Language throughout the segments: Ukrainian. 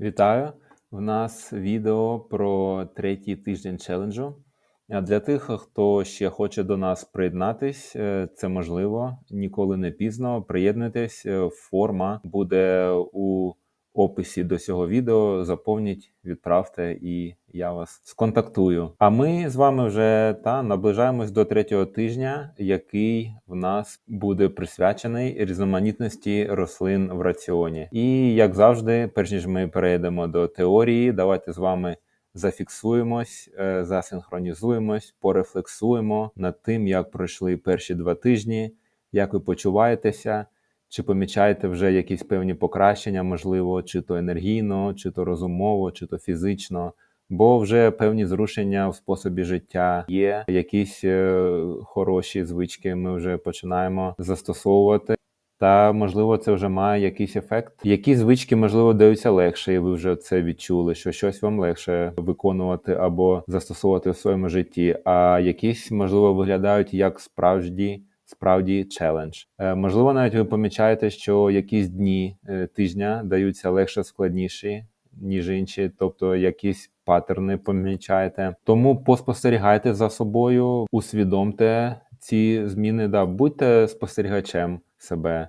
Вітаю! В нас відео про третій тиждень челенджу. Для тих, хто ще хоче до нас приєднатись, е, це можливо, ніколи не пізно. Приєднуйтесь, е, форма буде у описі до цього відео. Заповніть, відправте, і я вас сконтактую. А ми з вами вже та наближаємось до третього тижня, який в нас буде присвячений різноманітності рослин в раціоні. І як завжди, перш ніж ми перейдемо до теорії, давайте з вами. Зафіксуємось, е, засинхронізуємось, порефлексуємо над тим, як пройшли перші два тижні, як ви почуваєтеся, чи помічаєте вже якісь певні покращення, можливо, чи то енергійно, чи то розумово, чи то фізично, бо вже певні зрушення в способі життя є, якісь е, хороші звички ми вже починаємо застосовувати. Та можливо, це вже має якийсь ефект. Які звички можливо даються легше, і ви вже це відчули, що щось вам легше виконувати або застосовувати в своєму житті, а якісь можливо виглядають як справжні. Справді челендж. Е, можливо, навіть ви помічаєте, що якісь дні е, тижня даються легше складніші, ніж інші, тобто якісь паттерни помічаєте. Тому поспостерігайте за собою, усвідомте ці зміни. Да, будьте спостерігачем себе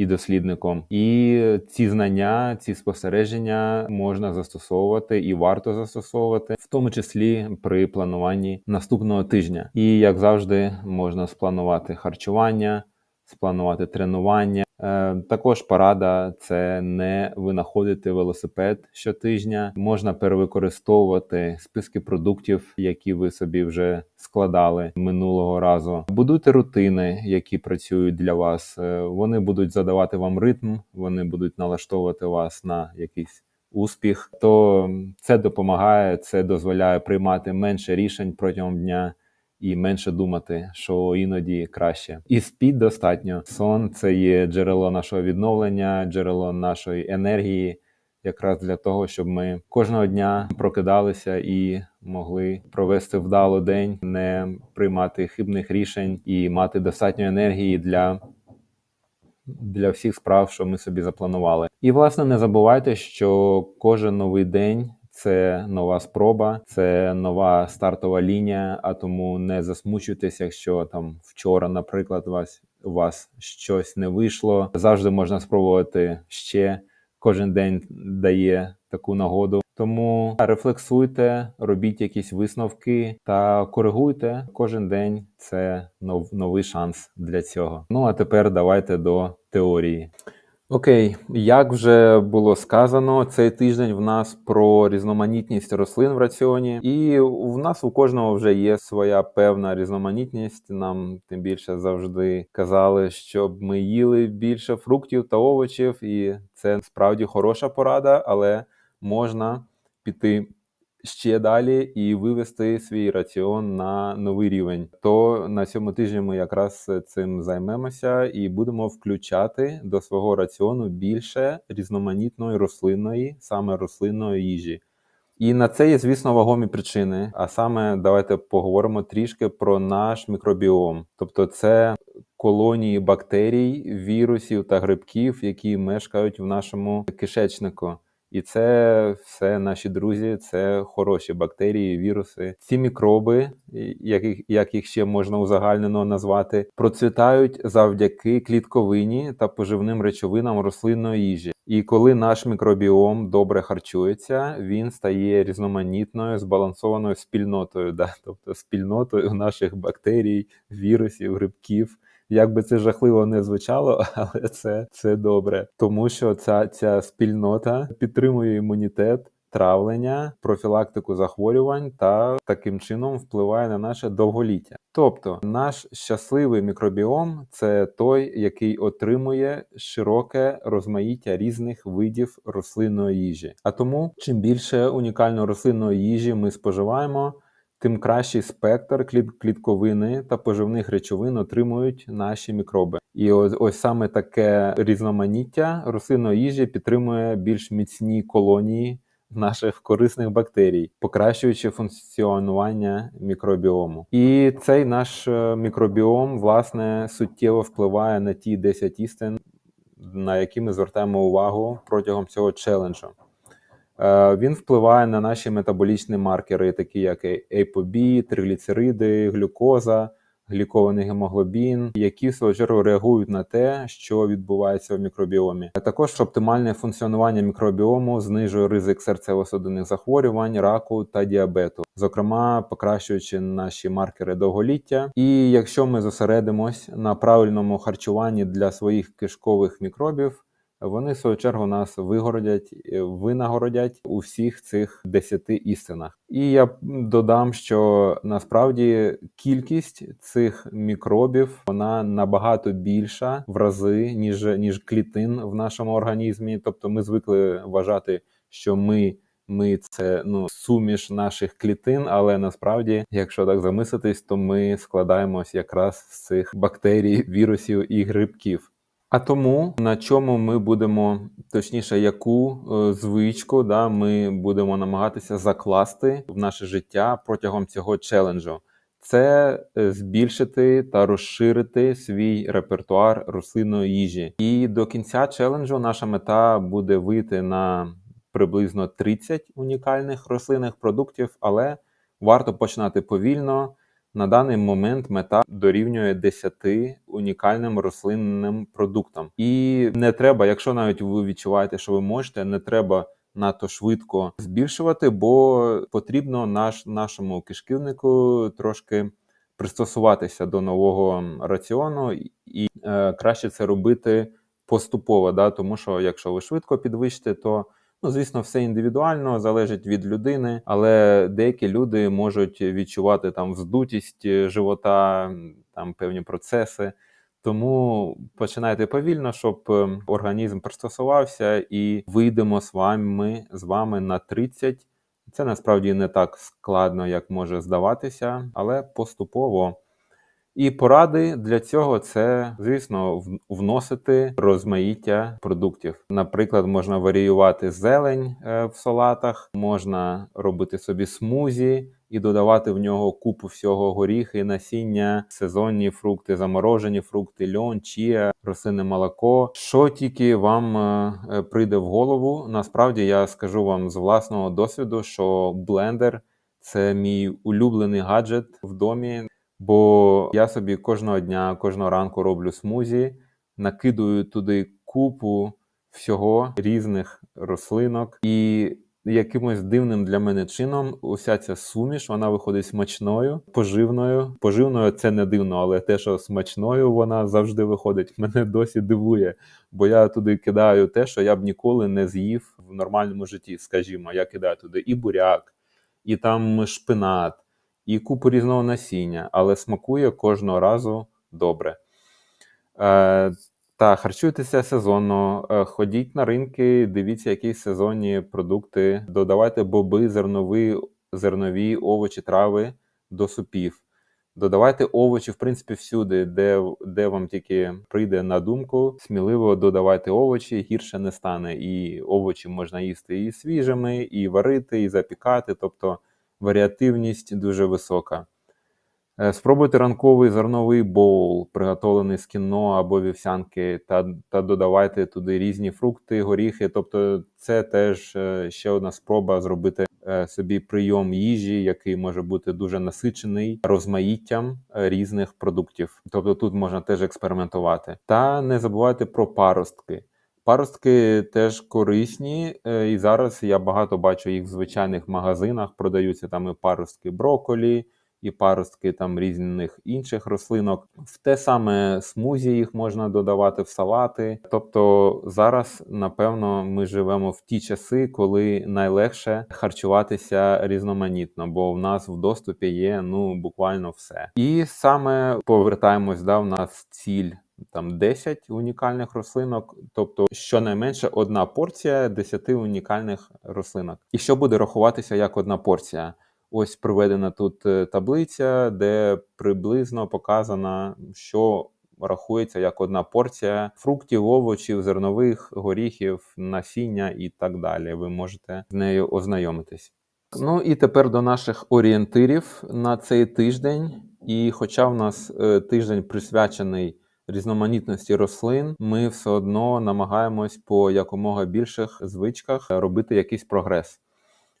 і дослідником. І ці знання, ці спостереження можна застосовувати і варто застосовувати, в тому числі при плануванні наступного тижня. І як завжди, можна спланувати харчування, спланувати тренування. Е, також порада це не винаходити велосипед щотижня. Можна перевикористовувати списки продуктів, які ви собі вже складали минулого разу. Будуйте рутини, які працюють для вас. Е, вони будуть задавати вам ритм, вони будуть налаштовувати вас на якийсь. Успіх, то це допомагає, це дозволяє приймати менше рішень протягом дня, і менше думати, що іноді краще. І спіть достатньо. Сон це є джерело нашого відновлення, джерело нашої енергії, якраз для того, щоб ми кожного дня прокидалися і могли провести вдало день, не приймати хибних рішень і мати достатньо енергії для. Для всіх справ, що ми собі запланували, і власне не забувайте, що кожен новий день це нова спроба, це нова стартова лінія. А тому не засмучуйтесь, якщо там вчора, наприклад, у вас у вас щось не вийшло. Завжди можна спробувати ще. Кожен день дає таку нагоду. Тому рефлексуйте, робіть якісь висновки та коригуйте кожен день. Це нов, новий шанс для цього. Ну а тепер давайте до теорії. Окей, як вже було сказано, цей тиждень в нас про різноманітність рослин в раціоні, і в нас у кожного вже є своя певна різноманітність. Нам тим більше завжди казали, щоб ми їли більше фруктів та овочів, і це справді хороша порада, але можна піти ще далі і вивести свій раціон на новий рівень. То на цьому тижні ми якраз цим займемося і будемо включати до свого раціону більше різноманітної рослинної, саме рослинної їжі. І на це є, звісно, вагомі причини. А саме давайте поговоримо трішки про наш мікробіом, тобто це колонії бактерій, вірусів та грибків, які мешкають в нашому кишечнику. І це все наші друзі, це хороші бактерії, віруси. Ці мікроби, як їх, як їх ще можна узагальнено назвати, процвітають завдяки клітковині та поживним речовинам рослинної їжі. І коли наш мікробіом добре харчується, він стає різноманітною збалансованою спільнотою, да? тобто спільнотою наших бактерій, вірусів, грибків. Як би це жахливо не звучало, але це це добре, тому що ця, ця спільнота підтримує імунітет. Травлення, профілактику захворювань та таким чином впливає на наше довголіття. Тобто наш щасливий мікробіом це той, який отримує широке розмаїття різних видів рослинної їжі. А тому, чим більше унікальної рослинної їжі ми споживаємо, тим кращий спектр клітковини та поживних речовин отримують наші мікроби. І ось ось саме таке різноманіття рослинної їжі підтримує більш міцні колонії наших корисних бактерій, покращуючи функціонування мікробіому. І цей наш е, мікробіом власне суттєво впливає на ті 10 істин, на які ми звертаємо увагу протягом цього челенджу. Е, Він впливає на наші метаболічні маркери, такі як ApoB, тригліцериди, глюкоза, глікований гемоглобін, які в свою чергу реагують на те, що відбувається в мікробіомі. А Також оптимальне функціонування мікробіому знижує ризик серцево-судинних захворювань, раку та діабету, зокрема покращуючи наші маркери довголіття. І якщо ми зосередимось на правильному харчуванні для своїх кишкових мікробів. Вони в свою чергу нас вигородять, е, винагородять у всіх цих десяти істинах. І я додам, що насправді кількість цих мікробів вона набагато більша в рази, ніж ніж клітин в нашому організмі. Тобто, ми звикли вважати, що ми. Ми це ну суміш наших клітин, але насправді, якщо так замислитись, то ми складаємось якраз з цих бактерій, вірусів і грибків. А тому на чому ми будемо, точніше, яку е, звичку да, ми будемо намагатися закласти в наше життя протягом цього челенджу, це е, збільшити та розширити свій репертуар рослинної їжі. І до кінця челенджу наша мета буде вийти на приблизно 30 унікальних рослинних продуктів, але варто починати повільно. На даний момент мета дорівнює 10 унікальним рослинним продуктам. І не треба, якщо навіть ви відчуваєте, що ви можете, не треба надто швидко збільшувати, бо потрібно наш, нашому кишківнику трошки пристосуватися до нового раціону, і е, краще це робити поступово. Да? Тому що якщо ви швидко підвищите, то Ну, звісно, все індивідуально залежить від людини, але деякі люди можуть відчувати там вздутість е, живота, там певні процеси. Тому починайте повільно, щоб е, організм пристосувався, і вийдемо з вами з вами на 30. Це насправді не так складно, як може здаватися, але поступово. І поради для цього це, звісно, вносити розмаїття продуктів. Наприклад, можна варіювати зелень е, в салатах, можна робити собі смузі і додавати в нього купу всього горіхи, насіння, сезонні фрукти, заморожені фрукти, льон, чія, рослинне молоко. Що тільки вам е, е, прийде в голову, насправді я скажу вам з власного досвіду, що блендер це мій улюблений гаджет в домі. Бо я собі кожного дня, кожного ранку роблю смузі, накидую туди купу всього різних рослинок, і якимось дивним для мене чином уся ця суміш вона виходить смачною, поживною. Поживною це не дивно, але те, що смачною вона завжди виходить, мене досі дивує. Бо я туди кидаю те, що я б ніколи не з'їв в нормальному житті. Скажімо, я кидаю туди і буряк, і там шпинат і купу різного насіння, але смакує кожного разу добре. Е, Та харчуйтеся сезонно, е, ходіть на ринки, дивіться, які сезонні продукти, додавайте боби, зернові, зернові овочі, трави до супів. Додавайте овочі, в принципі, всюди, де де вам тільки прийде на думку, сміливо додавайте овочі, гірше не стане. І овочі можна їсти і свіжими, і варити, і запікати. Тобто варіативність дуже висока. Е, спробуйте ранковий зерновий боул, приготовлений з кіно або вівсянки, та та додавайте туди різні фрукти, горіхи. Тобто, це теж е, ще одна спроба зробити е, собі прийом їжі, який може бути дуже насичений розмаїттям різних продуктів. Тобто тут можна теж експериментувати. Та не забувайте про паростки. Паростки теж корисні, е, і зараз я багато бачу їх в звичайних магазинах. Продаються там і паростки броколі, і паростки там різних інших рослинок. В те саме смузі їх можна додавати в салати. Тобто зараз, напевно, ми живемо в ті часи, коли найлегше харчуватися різноманітно, бо в нас в доступі є ну буквально все. І саме повертаємось, да, в нас ціль там 10 унікальних рослинок, тобто щонайменше одна порція 10 унікальних рослинок. І що буде рахуватися як одна порція? Ось приведена тут е, таблиця, де приблизно показано, що рахується як одна порція фруктів, овочів, зернових, горіхів, насіння і так далі. Ви можете з нею ознайомитись. Ну і тепер до наших орієнтирів на цей тиждень. І хоча в нас е, тиждень присвячений різноманітності рослин, ми все одно намагаємось по якомога більших звичках робити якийсь прогрес.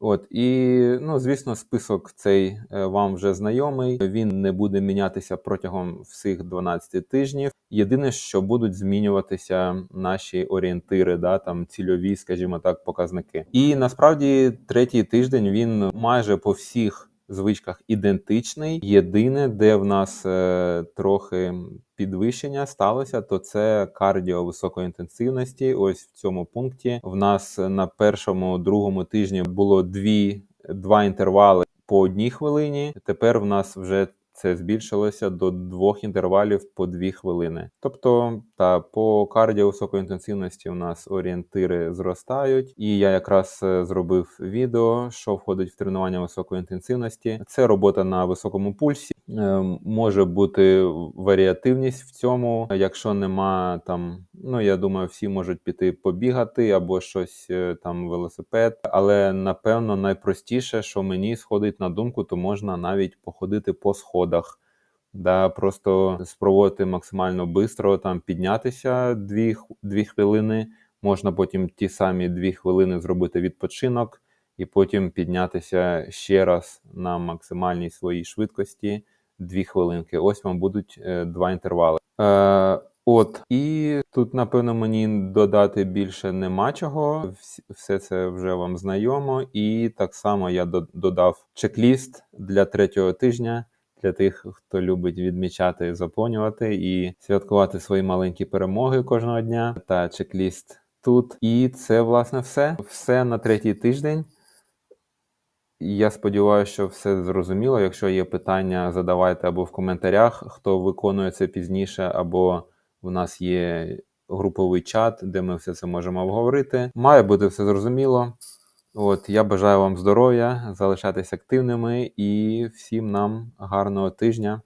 От і ну, звісно, список цей е, вам вже знайомий. Він не буде мінятися протягом всіх 12 тижнів. Єдине, що будуть змінюватися наші орієнтири, да там цільові, скажімо так, показники. І насправді третій тиждень він майже по всіх звичках ідентичний. Єдине, де в нас е, трохи підвищення сталося, то це кардіо високої інтенсивності. Ось в цьому пункті в нас на першому другому тижні було дві два інтервали по одній хвилині. Тепер в нас вже це збільшилося до двох інтервалів по дві хвилини. Тобто, та по кардіо високої інтенсивності у нас орієнтири зростають, і я якраз е, зробив відео, що входить в тренування високої інтенсивності. Це робота на високому пульсі. Е, Може бути варіативність в цьому. Якщо нема там, ну я думаю, всі можуть піти побігати або щось е, там велосипед. Але напевно найпростіше, що мені сходить на думку, то можна навіть походити по сходах. Да, просто спробувати максимально швидко там піднятися дві, дві хвилини. Можна потім ті самі дві хвилини зробити відпочинок, і потім піднятися ще раз на максимальній своїй швидкості дві хвилинки. Ось вам будуть е, два інтервали. Е, от, і тут, напевно, мені додати більше нема чого. Все це вже вам знайомо. І так само я до- додав чек-ліст для третього тижня. Для тих, хто любить відмічати, заповнювати і святкувати свої маленькі перемоги кожного дня. Та чек-ліст тут. І це, власне, все. Все на третій тиждень. Я сподіваюся, що все зрозуміло. Якщо є питання, задавайте або в коментарях, хто виконує це пізніше, або в нас є груповий чат, де ми все це можемо обговорити. Має бути все зрозуміло. От я бажаю вам здоров'я, залишатись активними і всім нам гарного тижня.